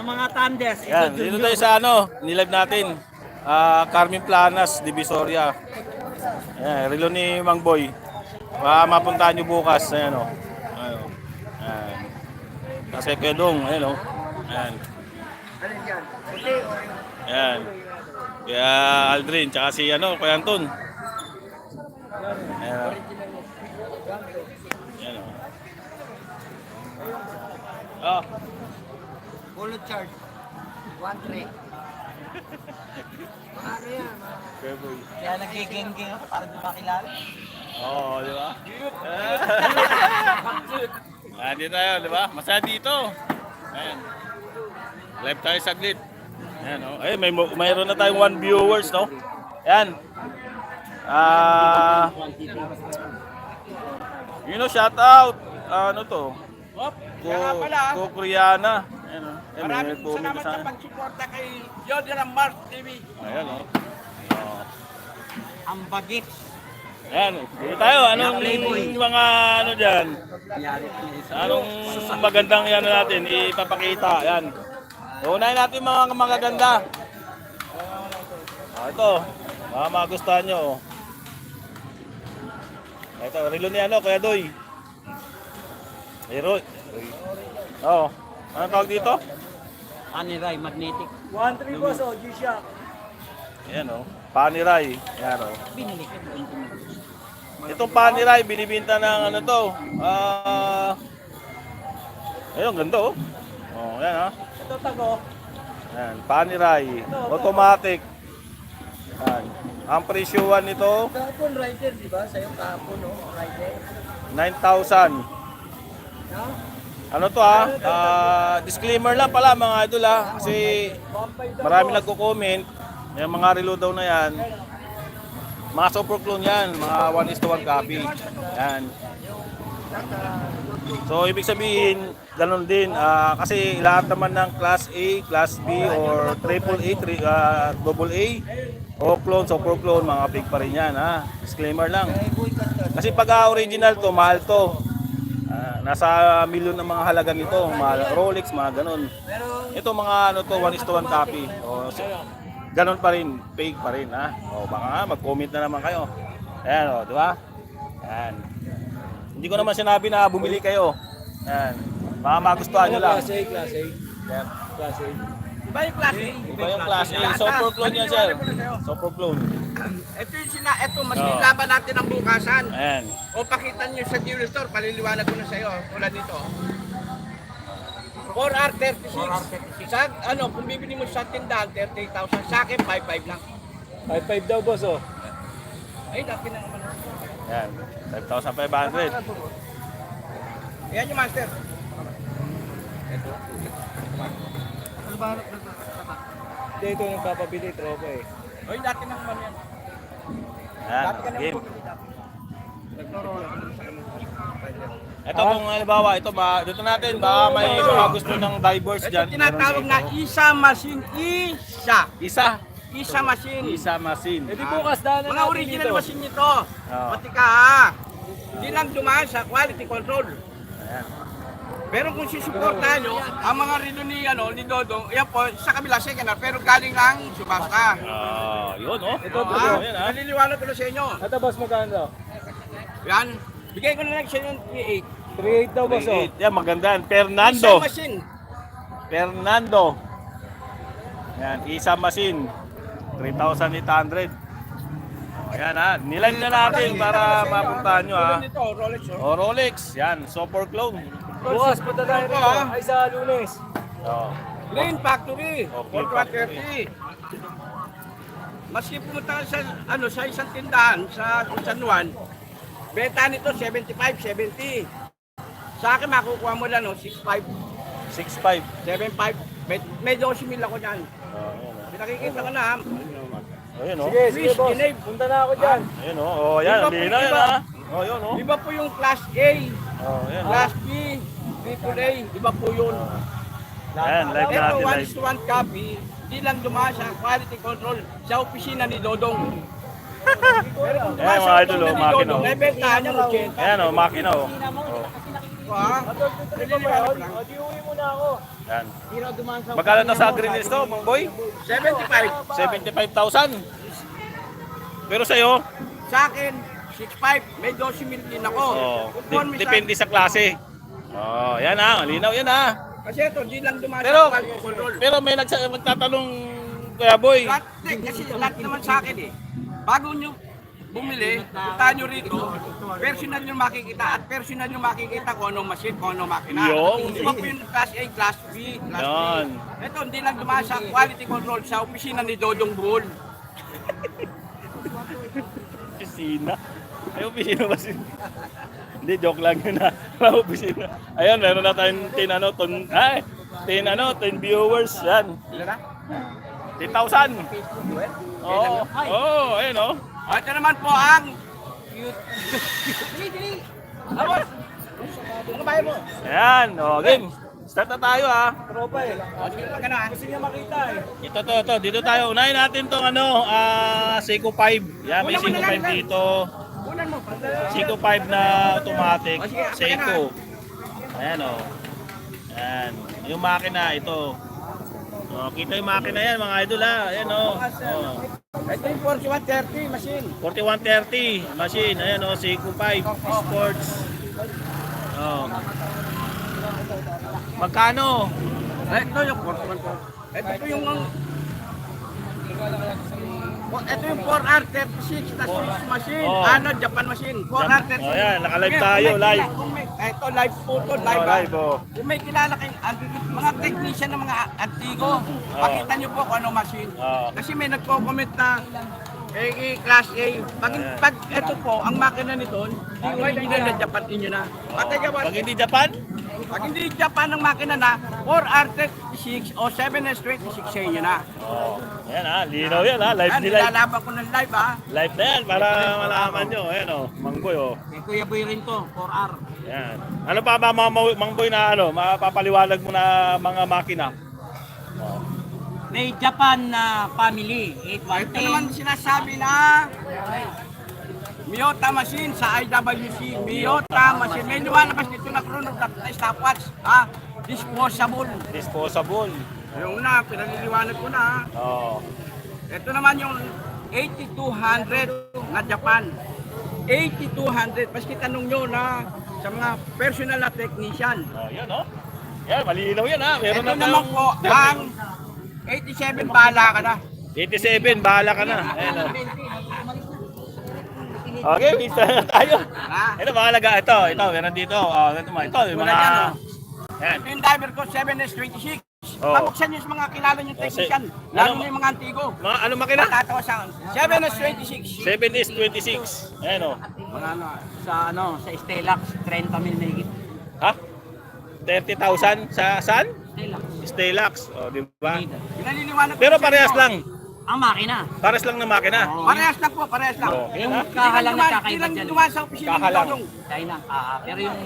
Ang mga Thunders. ito, Yan, dito tayo sa ano, nilive natin. Ah, Carmen Planas, Divisoria. Yan, relo ni Mang Boy. Baka mapuntahan nyo bukas. Ayan o. Ayan o. Ayan. Kasi Kuya Dong, ayan o. Ayan. Ayan. Kaya Aldrin, tsaka si ano, Kuya Anton. Ayan o. Ayan o. Oh. Polo charge. 1-3. Ano yan? Boy. Kaya nagkikengking ako para di makilala. Oo, di ba? Ah, dito tayo, di ba? Masaya dito. Ayan. Live tayo saglit. Ayan, oh. Ay, may mayroon na tayong one viewers, no? Ayan. Ah, you know, shout out. ano to? Hop, Ko, ko Koreana. Ayan, oh. Ayan, may maraming comment salamat sa sa akin. pagsuporta kay Jody Rambar TV. Ayan, oh. Oh. Ang bagit. Ayan, dito tayo. Anong mga ano dyan? Anong magandang yan natin ipapakita? Yan. Unahin natin mga magaganda. Ah, ito. Mga magustuhan nyo. oh. Ito, relo ni ano, Kuya Doy. Relo. Oo. Oh. Anong tawag dito? Aniray, magnetic. 1-3 boss, oh, G-Shock. Yan o. Oh. Paniray. Yan o. Oh. Binili ko. 20 Itong paniray, binibinta ng ano to. Ah... ayun, ganda oh. Oh, yan ah. Ito tago. Yan, paniray, automatic. Yan. Ang presyuhan nito, Kahapon rider, di ba? Sa'yo kahapon, no? Rider. 9,000. No? Ano to ah? Ah, disclaimer lang pala mga idol ah. Kasi marami nagko-comment. Yung mga relo daw na yan. Mga super clone yan. Mga 1 is to 1 copy. Yan. So, ibig sabihin, ganun din. ah, kasi lahat naman ng class A, class B, or triple A, tri, ah, double A, o clone, super clone, mga big pa rin yan. Ha? Disclaimer lang. Kasi pag original to, mahal to. Nasa milyon ng mga halaga nito. Mga Rolex, mga ganun. Ito mga ano to, 1 is to 1 copy. O, ganun pa rin, fake pa rin. Ha? O, baka nga, mag-comment na naman kayo. Ayan o, di ba? Ayan. Hindi ko naman sinabi na bumili kayo. Ayan. Baka magustuhan nyo lang. Class A, Class Iba yung klase. Iba yung class A. Super clone yan, sir. Super clone. Ito yung sina, ito, mas Oo. nilaban natin ang bukasan. Ayan. O pakita nyo sa jewelry store, paliliwanag ko na sa'yo, tulad nito. 4R36. Sa, ano, kung bibili mo sa tindahan, 38,000. Sa akin, 55 lang. 5-5 daw boss oh. Ay, dati na naman. Ayan. 5,500. Yan yung master. Hindi ito yung papabili, tropa eh. Oy, dati na naman yan. Ayan. Dati ka na Game. bumili dati. Naglaro ako sa ano. Ito kung halimbawa, ito ba, dito natin, baka may mga gusto ng divers Ito dyan. tinatawag na isa machine. Isa. Isa. Isa machine. Isa machine. Eh di bukas daan na Mga natin original dito. machine nito. Pati ka ha. Hindi lang dumaan sa quality control. Ayan. Pero kung susuportahan nyo, ang mga relo ni, ano, ni Dodong, yan po, sa kabila second hand, pero galing lang subasta. Ah, yun oh. Ito, Ah, ito. yan ah. Ko na sa inyo. Ito boss magkano daw? Yan. Bigay ko na lang sa inyo ng 3-8 daw boss oh. 38. Yan, maganda yan. 3.8. Fernando. Isa machine. Fernando. Yan, isa machine. 3,800. Ayan ha, nilag na natin para mapuntahan nyo ha. Tulad nito, Rolex. Oh. O Rolex, yan, super clone. Bukas punta tayo rito. ah. Ay sa lunes. O, Green Factory. Oh, Green 130. Maski pumunta ka sa, ano, sa isang tindahan sa San Juan, benta nito 75, 70. Sa akin makukuha mo lang, no, 65, 6,500. 75. May, may 12 mil ako dyan. O, ayan o. Pinakikita ko na, ha? Ayun o. Sige, sige boss. Ginave. Punta na ako dyan. Ayun o. O, yan, Iba po, hindi na yan ha. O, yun o. Iba po yung Class A, O, yan. Class B, AAA, iba po yun. Ayan, live Ito, natin live. is to one copy, di lang dumaan sa quality control sa opisina ni Dodong. Pero kung Ayan, mga idol, oh, makina, oh. May bentahan niya 80. Ayan o, makina o. O. ko ha. Nililiwanag ko lang. O, di uwi muna ako. Yan. Hindi raw dumaan sa Magkano to sa Green Hills to, Mang Boy? 75. 75,000. Pero sa'yo, Sa akin, 6.5. May 12 mil din ako. oh, Conforme sa- depende sa klase. Oh, yan ha, malinaw yan ha. Kasi ito, di lang dumaan Pero, sa control. pero may nagsa- nagtatanong, Kuya Boy. Lahat, eh, kasi lahat naman sa akin eh. Bago nyo bumili, punta nyo rito, personal nyo makikita at personal nyo makikita kung anong machine, kung anong makina. Yung. Iba po yung class A, class B, class Yan. B. Ito, hindi lang dumaan sa quality control sa opisina ni Dodong Bull. Opisina. Ay, opisina ba si... Hindi, joke lang yun ha. opisina. Ayun, meron na tayong 10 ano, ton, ay, 10 ano, 10 viewers. Yan. Ilan na? 10,000. Oo, oh, oh, ayun oh. At ito naman po ang... Tapos, ano ba mo? Ayan, oh, game. Start na tayo ha. Tropa eh. O, ano ah. Gusto niya makita eh. Ito to, to, dito tayo. Unahin natin tong ano, ah, Seiko 5. Yan, may Seiko lang, 5 dito. Seiko 5 na automatic. O, Seiko. Ayan oh. Ayan. Yung makina, ito. Oh, kita yung makina yan mga idol ha. Ayan oh. oh. Ito yung 4130 machine. 4130 machine. Ayan oh, Seiko 5 Sports. Oh. Magkano? Ito yung 4130. Ito yung... Ito yung 4R36 na Swiss machine. Oh. Ano, Japan machine. 4R36. Oh, yan, naka-live tayo, kung may live. kung may- Ito, live po to, live. Oh, ah. live, oh. Kung may kilala kayong mga technician ng mga antigo, pakita nyo po kung ano machine. Oh. Kasi may nagko-comment na eh, class A. Pag, pag ito po, ang makina nito, hindi na Japan inyo na. Patay ka ba? Pag hindi Japan? Pag hindi Japan ang makina na, 4R36 o 7S26 sa inyo na. Oh. Ayan ha, linaw yan ha. Live Yan, ni live. nilalaban ko ng live ah. Live na yan para malaman nyo. Ayan oh, Mangboy oh. Kay Kuya Boy rin to, 4R. Ayan. Ano pa ba mga Mang- Mangboy na ano, mapapaliwanag mo na mga makina? May Japan na family, Ito naman 8110. sinasabi na Miyota machine sa IWC. Miyota machine. May lumalabas dito na chrono na stopwatch. Ha? Disposable. Disposable. Yung na, pinaliliwanag ko na. ha? Oh. Ito naman yung 8200 na Japan. 8200. Maski tanong nyo na sa mga personal na technician. Oh, yan oh. Yan, malinaw yan ha. Meron Ito na naman po ang 87 bala ka na. 87, bahala ka na. Ayan oh. Okay, pista na tayo. Ito, mahalaga. Ito, ito, meron dito. Oh, ito, ito, yung mga... yan, oh. Yan. Ito yung diver ko, 7S26. Oo. Pabuksan nyo sa mga kilala technician. Oh, si- Lalo ano- yung mga antigo. Mga ano makina? Matatawa sa 7S26. 7 is 26. Ayan oh. Mga ano, sa ano, sa Stellax, 30 mil megit. Ha? 30,000 sa saan? Stellax. Stelax. O, di ba? Pero parehas inyo. lang. Ang makina. Parehas lang ng makina. Oo. Parehas lang po, parehas lang. Oh, Yung ha? kahalang nagkakaiba dumaan- dyan. Hindi dumaan sa opisina ni Kahalang. Dodong. China. Ah, pero yung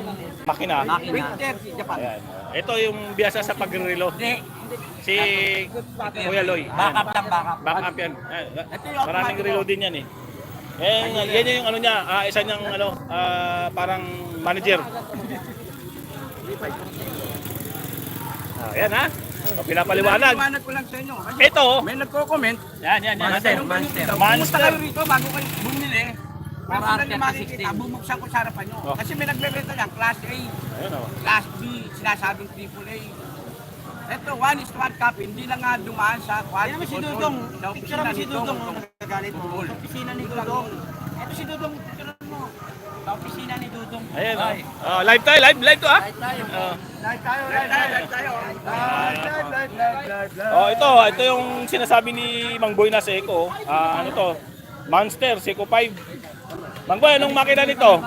Makina. makina. 2030 Japan. Ayan. Ito yung biyasa sa pag-relo. Hindi. Si Kuya Loy. Backup lang, backup. Back up yan. Ayan. Ito yung Maraming reload din yan eh. Yan, yan yung ano niya, ah, isa niyang ano, ah, parang manager. Ah, yan ha. O, pinapaliwanag. Pinaliliwanag ko lang sa inyo. Kasi Ito, May nagko-comment. yan, yan, yan. Monster, Monster. Monster. kayo rito bago kayo bumili. Para Para na makikita, 30, bumuksan ko sa harapan nyo. Oh. Kasi may nagbebenta niyan, Class A, Ayun o. Class B, sinasabing AAA. Ito, one is to one copy, hindi lang nga dumaan sa quality Yan mo si control. Dudong. Sa Picture opisina mo si nito, Dudong. itong- oh, Nagagalit mo. Dudong. Sa opisina ni Dudong. Ito si Dudong. Picture mo. Sa opisina ni Dudong. Ayan o. Ay. Oh, live tayo, live, live to ha. Kahit tayo. Oh. Live tayo, live tayo, live tayo. Live, live, live, live, live, live. Oh, ito, ito yung sinasabi ni Mang Boy na Seiko. Ah, ano to? Monster Seiko 5. Mang Boy, anong makina nito?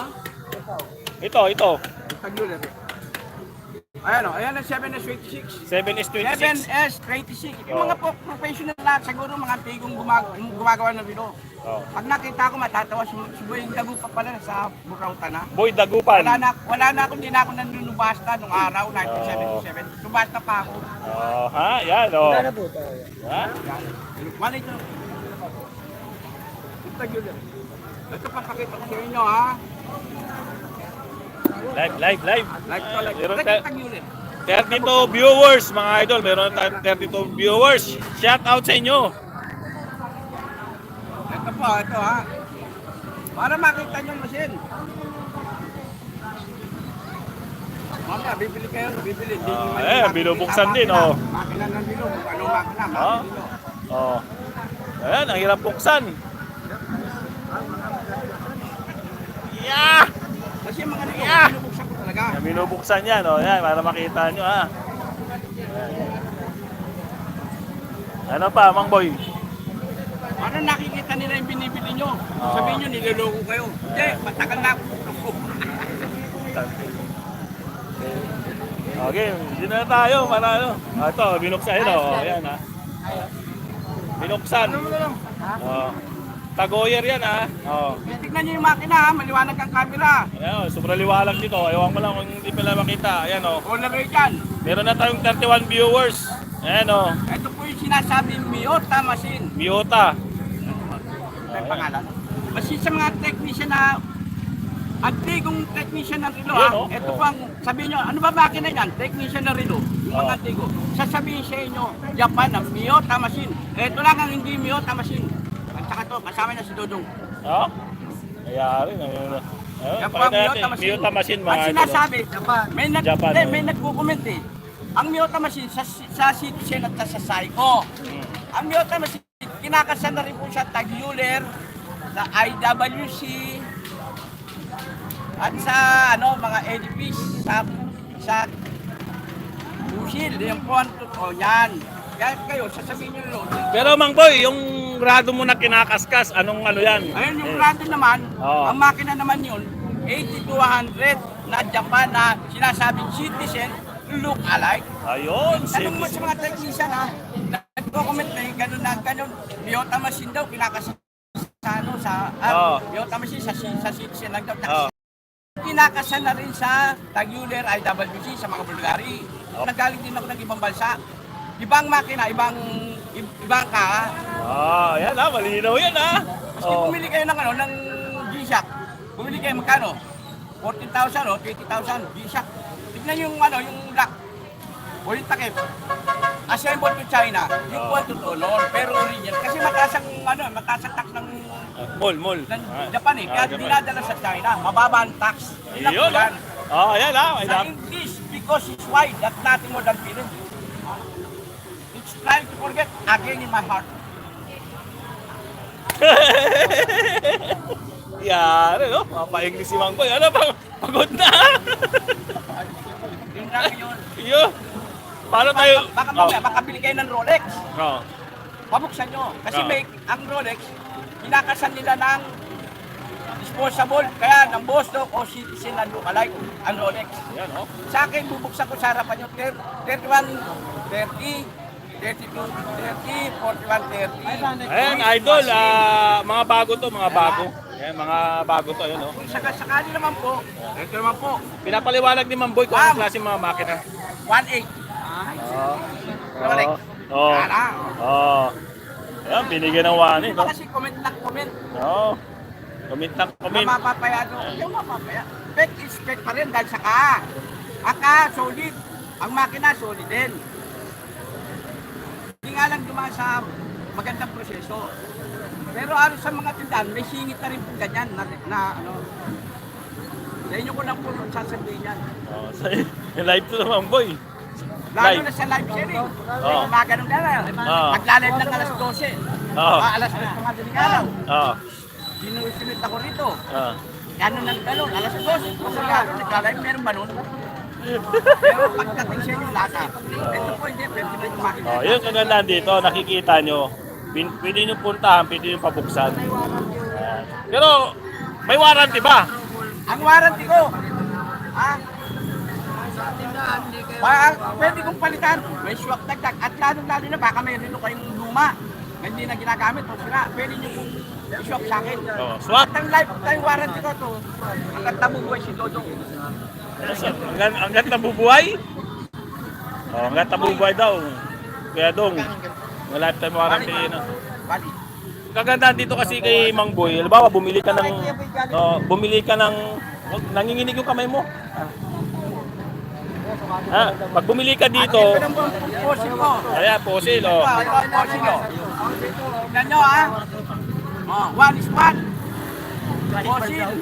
Ito, ito. Tagulat. Ayan o, ayan ang 7S26. 7S26. 7S26. Yung mga po, professional lahat, siguro mga tigong gumag gumagawa ng video. Oh. Pag nakita ko, matatawa si, si Boy Dago pa pala sa Bukauta na. Boy Dagupan. Wala na, wala na ako, hindi na ako nanunubasta nung araw, 1977. Subasta pa ako. Oh, ha? Yan, oh. Ha? Malay ko. Ito yun. Ito papakita ko sa inyo, ha? Live, live, live. Like to, like to. Meron Like ta- tag unit. 32 viewers, mga idol. Meron tayong 32 viewers. Shout out sa inyo. Ito po, ito ha. Para makita nyo machine. Mamaya, bibili kayo, bibili. Ah, nyo eh, binubuksan din, oh. Makina ng bilog, anong makina, Ah. makina nyo. Oh. Ayan, ang hirap buksan. Yeah! Kasi yung mga nito, Yeah. binubuksan ko talaga. Yan, binubuksan yan, oh. Yan, para makita nyo, ha. Ano pa, Mang Boy? Ano nakikita nila yung binibili nyo? Ah. Sabihin nyo, niloloko kayo. Hindi, matagal na ako. Okay, hindi na tayo para ano. Ah, ito, binuksan yun, oh. Ayan, ha. Binuksan. Oh. Tagoyer yan, ha. Oh. Tignan nyo yung makina ha, maliwanag ang camera. Ayan, oh, sobrang liwalag dito. Ewan ko lang kung hindi pala makita. Ayan, oh. Color dyan. Meron na tayong 31 viewers. Ayan, oh. Ito po yung sinasabi Miyota machine. Miyota. May pangalan. Kasi sa mga technician na antigong technician ng relo ha. Oh. Ito Oh. po ang sabihin nyo, ano ba makina yan? Technician ng relo. Yung mga Oh. antigo. Sasabihin sa inyo, Japan na Miyota machine. Ito lang ang hindi Miyota machine. At saka to, kasama na si Dodong. Oh? Kaya rin. Ayun. Ayun, Yan po ang natin. Miyota machine. Miyota machine, mga Ang idol. sinasabi, may, nag, Japan, oh. may nagkukomment eh. Ang Miyota machine sa, sa Citizen at sa Saiko. Hmm. Ang Miyota machine, kinakasan na rin po siya tag Euler, sa IWC, at sa ano mga edifice sa sa Busil, yung po ang totoo yan. Kaya kayo, sasabihin nyo yun. Pero Mang Boy, yung rado mo na kinakaskas, anong ano yan? Ayun yung Eh, brando naman, Oo. ang makina naman yun, 80 to 100 na Japan na sinasabing citizen look alike. Ayun, Tanong mo sa mga technician ha, nagko-comment na yung ganun na ganun, Toyota machine daw, kinakasa sa ano, sa, ah, Toyota machine sa, sa citizen lang daw. Oo. Kinakasan na rin sa Taguler, IWC, sa mga Bulgari. Oo. Nagaling din ako ng ibang bansa. Ibang makina, ibang i- ibang ka. Ah, yan ah, malinaw yan ah. Maski Oh. bumili kayo ng ano, ng G-Shock. Bumili kayo magkano? 14,000 o 20,000 G-Shock. Tignan yung ano, yung lock. O yung takip. Assembled to China. Yung kuwan totoo noon. Pero original. Kasi mataas ang ano, mataas ang tax ng, Ah, Mall, mall. ng Ah. Japan eh. Kaya Ah, Japan. dinadala sa China. Mababa ang tax. Yun lang Yun po yan. ah. Ah, yan ah. Ay, Sa English, because it's wide, that's nothing more than feeling. Trying to forget again in my heart. Yan, ano? Mapa-English si Mang Boy. Ano bang? Pagod na. Yun lang yun. Yun. Paano tayo? Baka mamaya, makabili kayo ng Rolex. Oh. Pabuksan nyo. Kasi Oo. may, ang Rolex, kinakasan nila ng disposable. Kaya ng Boston o Citizen na lookalike ang Rolex. Yan oh. Sa akin, bubuksan ko sa harapan nyo. 30, 31, 30, 32, 30, 41, 30. Ayan, idol. Ah, mga bago to, mga bago. Yan, mga bago to. Yan oh. Kung saka sakali naman po, ito naman po, Pinapaliwanag ni Mang Boy kung anong klase mga makina. 1.8. Oh. Rolex. Oh. Kala. Oh. Ayan, binigyan ng wani, no? Kasi comment na comment. Oo. Comment na Kung comment. mapapaya doon, yung mapapaya. Spec is spec pa rin dahil sa ka. Aka, solid. Ang makina, solid din. Hindi nga lang dumaan sa magandang proseso. Pero ano sa mga tindahan, may singit na rin po ganyan na, na ano. Sa inyo ko lang po sasabihin yan. Oh, sa live to naman, boy. Lalo Live. na sa live sharing. Oo. May mga ganun na lang. Oo. Nagla-live lang alas 12. Oo. Ah, alas 12 pa nga din araw. Oh. Sinusunod ako rito. Ah. Ano nang galon, alas 2. Kasi nga, nagla-live, meron ba nun? Pero ba yung? Oh, yun kagandahan dito, nakikita nyo. Pwede nyo puntahan, pwede nyo pabuksan. Ayan. Pero, may warranty ba? Ang warranty ko, ah, pa, pwede kong palitan, may swak dagdag, at lalo-lalo na baka may rino kayong luma hindi na ginagamit o sira, pwede nyo kong i-swap sa akin. Oh, swap. At ang lifetime warranty ko to, hanggang tabubuhay si Dodo. Hanggang, hanggat nabubuhay? Oh, hanggat nabubuhay daw. Kaya dong, may lifetime warranty na. Bali. Kagandahan dito kasi kay Mang Boy, halimbawa bumili ka ng oh, bumili ka ng Wag, nanginginig yung kamay mo. Ah. Ah, pag bumili ka dito, Ito lang po ang pupusin ko. ayan, posil, oh. Ito, ito Oh, one is one. Pupusin.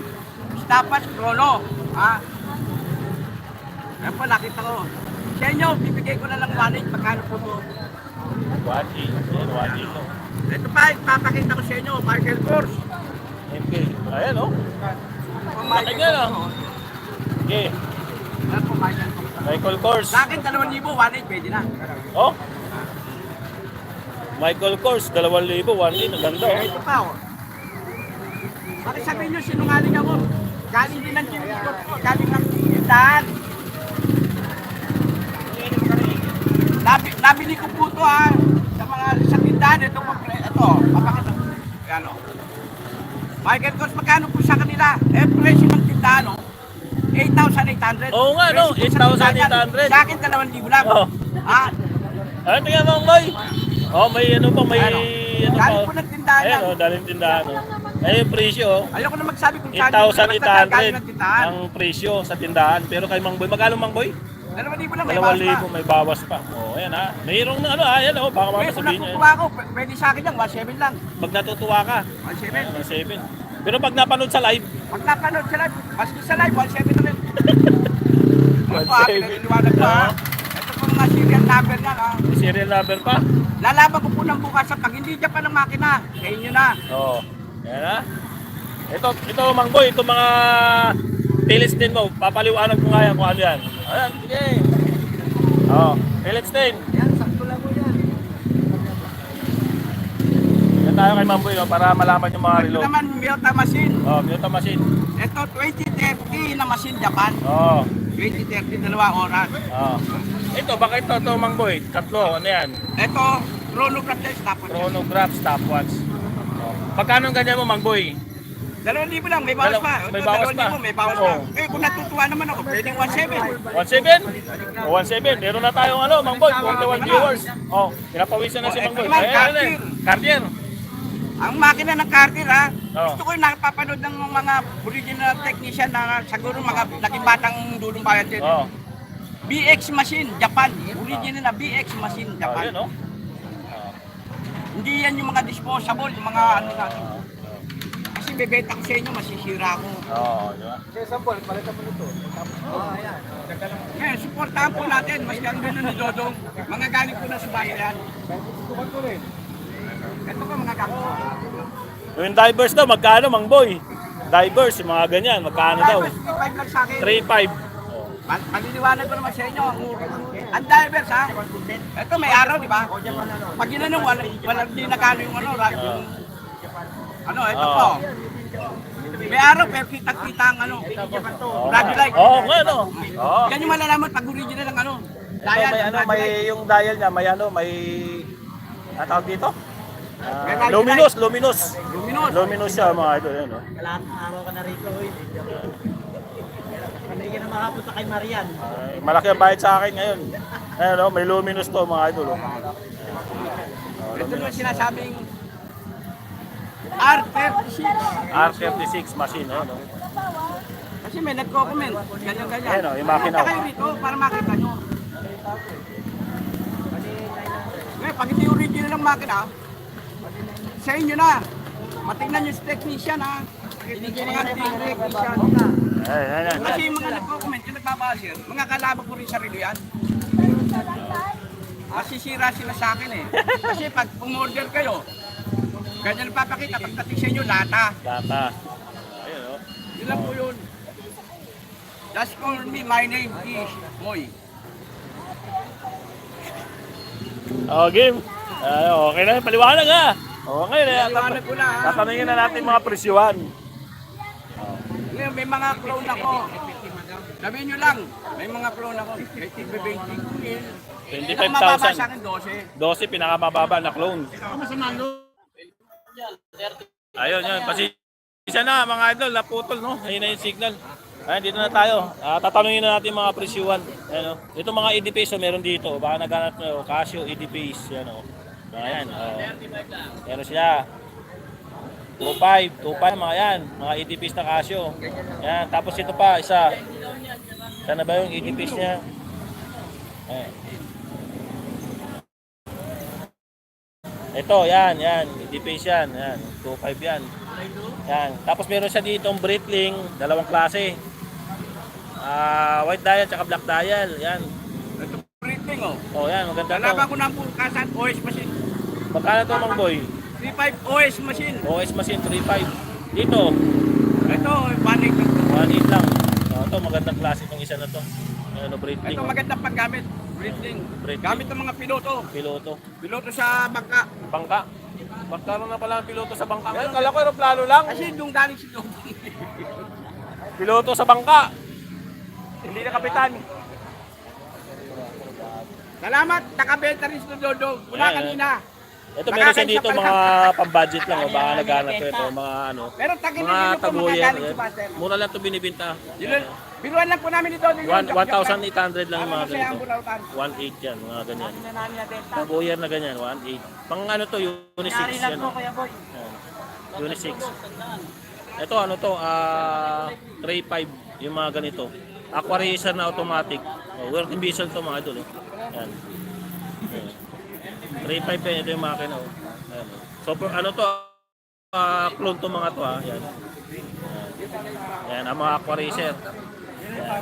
Stopwatch chrono. Ha? Ayan po, nakita ko. Sa inyo, bibigay ko na lang one inch. Magkano po mo? 1A. Ayan, 1A to. Ito pa, ipapakita ko sa inyo, Michael Kors. MK. Ayan, oh. Laki Michael nga, Kors. no? oh. Okay. Ayan po, Michael Kors. Sa akin, 2,000, one inch, pwede na. Oh. Michael Kors, 2,000, 1A. Ang ganda, oh. ito pa, oh. Bakit sabihin nyo, sinungaling ako? Galing din ng Jimmy ko, galing ng tindahan. Nabi, nabili ko po ito ha, sa mga sa tindahan. Ito ito, papakita. Yan o. Michael Kors, magkano po sa kanila? Eh, presyo ng tindahan o. 8,800. Oo nga, no? Presyo po sa tindahan. 8,800. Sa akin, 2,000 lang. Oh. Ha? Ano tingnan mo, Ngoy? Oh, may ano pa, may Ano? ano Galing pa. po ng tindahan Ayan, yan. oh, daling tindahan, oh. Ayan yung presyo, oh. Ayoko na magsabi kung saan yung galing 8,800 ng tindahan. ang presyo sa tindahan. Pero kay Mang Boy, magkano Mang Boy? 2,000 lang, may bawas pa. 2,000 may bawas pa. Oh, ayan ha. Mayroong na ano, ah, ayan oh, baka mamaya kung sabihin niya. natutuwa ako, pwede sa akin lang, 1,700 lang. Pag natutuwa ka, 1,700. 7. Pero pag napanood sa live, Pag napanood sa live, maski sa live, 1,700 na rin. Ano pa, 1,700. pinaniniwanag ha. Ito po mga serial number yan ha. Serial number pa. Lalaban ko po ng bukas sa pag hindi dyan pa ng makina. Sa inyo na. Oo. Oh, ayan ha. Ito, ito Mang Boy, ito mga pellets din mo. Papaliwanag ko nga yan kung ano yan. Ayan, sige. Oo, oh, pellets din. Yan, sakto lang mo yan. Yan tayo kay Mang Boy oh, para malaman yung mga Ito naman, Miyota Machine. Oh, Miyota machine. Ito, 2030 na machine Japan. Oo. Oh, 2030, dalawa oras. oh. Ito, baka ito, ito Mang Boy. Tatlo, ano yan? Ito, chronograph test tapos. Chronograph, stopwatch. Oh. Magkano ang ganyan mo, Mang Boy? Dalawang libo lang, may bawas Dalaw- pa. may bawas dalawang pa. libo, may bawas Oo. pa. Eh, kung natutuwa naman ako, pwedeng 1,700. 1.7? O, 1.7. Meron na tayong ano, Mang Boy, 41 viewers. Oh, pinapawisan na si Mang Boy. Ayan, ayan, Cartier. Ang makina ng Cartier ha, Oo. gusto ko yung nakapapanood ng mga original technician na siguro mga naging batang dulong bayan din. Oh. BX machine, Japan. Original na BX machine, Oh, Japan. yun, oh. Hindi yan yung mga disposable, yung mga ano natin. Kasi bebenta ko sa inyo, masisira ako. Oo, di ba? Kaya sample, palitan mo nito. Ngayon, supportahan po natin, mas ang gano'n ni Dodong. Mga galing po na sa bayan. Tukan ko rin. Ito po mga galing. Yung divers daw, magkano, Mang Boy? Divers, yung mga ganyan, magkano daw? 5 lang sa akin. 3.5. Mal- Maliliwanag ko naman sa inyo. Ang divers ha. Ito may araw, di ba? Pag ginanong, wala, wala di nakano yung ano. ra- Yung, ano, ito Oo. po. May araw, pero kitang-kita ang ano. Radio light. Oo, oh, nga, no? Oo. Yan yung malalaman pag original ang ano. Ito, may ano, may yung dial niya, may ano, may ano tawag dito? Ah, luminous, luminous. Luminous. Luminous siya mga idol, yan, no? Lahat ng araw ka na rito. Hindi ka na makapunta kay Marian. Ay, malaki ang bayad sa akin ngayon. Ayan, no? may luminous to mga idol. Oh. Ito yung sinasabing R36. R36 machine, oh, no? Kasi may nagko-comment. Ganyan, ganyan. Ayan, oh, yung makina, Punta kayo rito para makita nyo. Ngayon, pag hindi original ang makina, sa inyo na. Matingnan nyo sa technician ha. Ko mga technician. Kasi yung mga nagko-comment, yung nagbabasir, mga kalaban ko rin sarili yan. Masisira sila sa akin eh. Kasi pag umorder kayo, ganyan papakita. Pagdating sa inyo, lata. Data. Ayun, oh. Yun lang po yun. Just for me, my name is Moy. Oh, game. Ah, okay na, paliwanag ha. Okay na. Paliwanag ko na? Tatanungin na natin mga presyuhan. Ngayon, may mga clone ako. Sabihin nyo lang, may mga clone ako. May tigbe-20 ko yun. 25,000. Ang mababa sa akin, 12. 12 pinakamababa na clone. Ayun, yun. Pasensya na mga idol, naputol no. Ayun na yung signal. Ayun, dito na tayo. Ah, tatanungin na natin mga presyuhan. Ayun, oh. Ito mga EDPs oh, meron dito. Baka naghanap nyo, Casio EDPs. Yan o. Oh. Ayan. Oh. Meron siya. 2.5, 2.5 mga yan, mga 80 piece na Casio. Yan, tapos ito pa, isa. Sana ba yung 80 piece niya? Ayan. Ito, yan, yan. 80 piece yan. Yan, 2.5 yan. Yan. Tapos meron siya dito ang Breitling, dalawang klase. Ah, white dial at black dial. Yan. Ito, breathing oh. Oh, yan, maganda Lalaban to. ko ng bukasan OS machine. Magkano to, Mang Boy? 3.5 OS machine. OS machine 3.5. Dito, Ito, panik. 1.8 lang. Oh, ito, magandang klase itong isa na to. Ano, Breitling. Ito magandang paggamit. Breathing. Breathing. Gamit ng mga piloto. Piloto. Piloto sa bangka. Bangka. Magkaroon na pala ang piloto sa bangka. Ngayon, kala ko aeroplano lang. Kasi yung daling si. Piloto sa bangka. Hindi na kapitan. Salamat, nakabenta rin si Dodo. Mula Yan, yan. kanina. Ito meron siya dito mga pang-budget lang. Oh. Baka naghanap ko ito. Mga ano. Pero tagin Mga din po taguyan. magagaling si Master. Mura lang ito binibinta. Yun- Biruan lang po namin ito. One- 1,800 lang yung mga ganito. bulautan. 1.8 yan. Mga ganyan. na namin nabenta. Taguyan na ganyan. 1.8. Pang ano to, unisex Yari lang yan. po, oh. Kuya Boy. Unisex. Ito ano to, ah tray 5 yung mga ganito. Aqua Racer na automatic. Oh, working diesel to mga idol. Eh. Yan. Yan. Tray 5 yan, ito yung makina. Oh. Ayan, oh. So ano to, ah clone to mga to ha. Yan. Yan. Yan, ang mga Aqua Racer. Yan.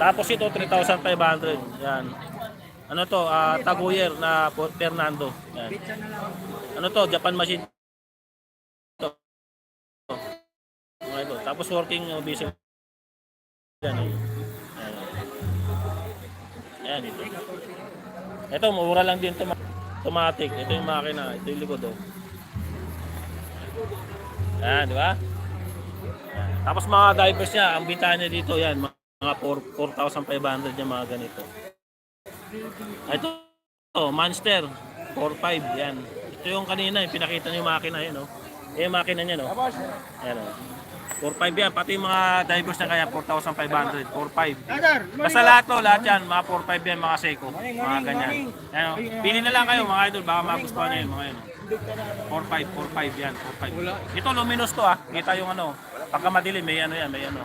Tapos ito 3,500. Yan. Ano to, ah Taguyer na Fernando. Yan. Ano to, Japan machine ito. Tapos working uh, busy. Yan. Eh. Yan. Yan ito. Ito, mura lang din ito. Automatic. Ito yung makina. Ito yung likod. Oh. Yan, di ba? Tapos mga divers niya, ang bintahan niya dito, yan, mga 4 4,500 yung mga ganito. Ito, oh, Monster, 4,500, yan. Ito yung kanina, yung pinakita niyo yung makina, yan, oh. Yung makina niya, no? Ayan, oh. 4,500 yan, pati yung mga divers na kaya, 4,500, 4,500. Basta lahat to, lahat yan, mga 4,500 yan, mga Seiko, mga ganyan. Ayan, oh. Pili na lang kayo, mga idol, baka magustuhan niyo yung mga yun. 4,500, 4,500 yan, 4,500. Ito, luminous to, ah. Kita yung ano, pagka madilim, may ano yan, may ano.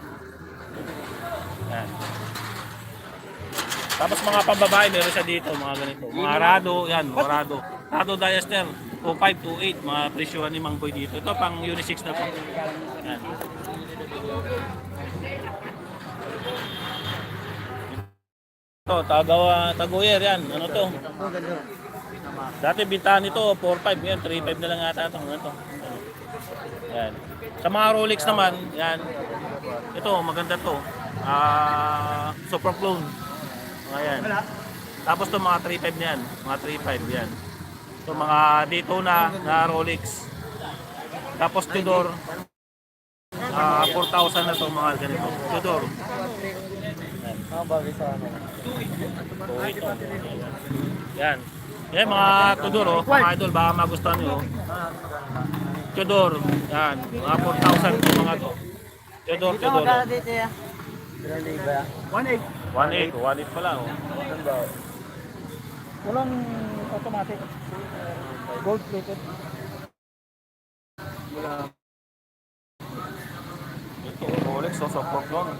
Yan. Tapos mga pambabae, meron siya dito, mga ganito. Mga Rado, yan, mga Rado. Rado Diaster, 2528, mga presyohan ni Mang Boy dito. Ito pang unisex na po. Yan. Ito, tagawa, taguyer yan. Ano to? Dati bintahan nito, 4.5 yan, 3.5 na lang ata ito. Ano to? Yan. Sa mga Rolex naman, yan. Ito, maganda to. Ah, super clone. Mga yan. Tapos to mga 3.5 na yan. Mga 3.5 yan. So mga Daytona na Rolex. Tapos Tudor. Ah, 4,000 na to mga ganito. Tudor. Yan. Yan mga Tudor oh. Mga idol baka magustuhan nyo. oh. Tudor. Yan. Mga 4,000 to mga to. Tudor, Tudor. magkano dito yan? 1.8. 1.8. 1.8 pala oh. Walang automatic. Gold plated. Ito, Rolex, so support clone.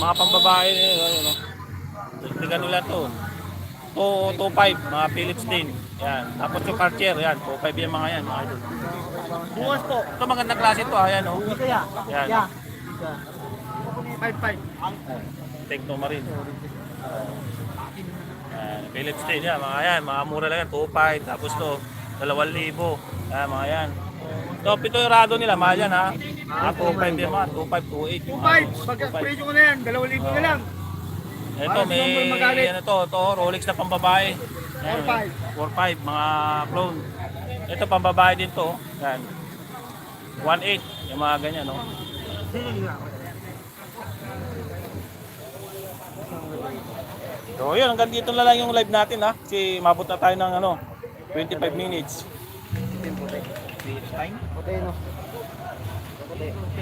Mga pambabae, ayun, no? Tignan nila to. 2, 2.5, mga Philips din. Yan. Tapos yung Cartier, yan. 2.5 yung mga yan, mga idol. Bukas po. Ito magandang klase to, ayan, oh. Dito ya. Yan. Ya. 5.5. Techno Marine. Yan, Philips din yan, mga yan. Mga mura lang yan, 2.5. Tapos to, 2,000. Yan, mga yan. Ito, pito yung rado nila, mahal yan ha. Mga 2.5 din mga, 2.5, 2.8. 2.5. Pag presyo ko na yan, 2,000 na lang. Ito, may ano to, to Rolex na pambabae. 4.5. 4.5, mga clone. Ito pambabae din to. Yan. 1.8, yung mga ganyan, no? So, yun, hanggang dito na lang yung live natin, ha? Kasi mabot na tayo ng, ano, 25 minutes. Puti, no? Puti.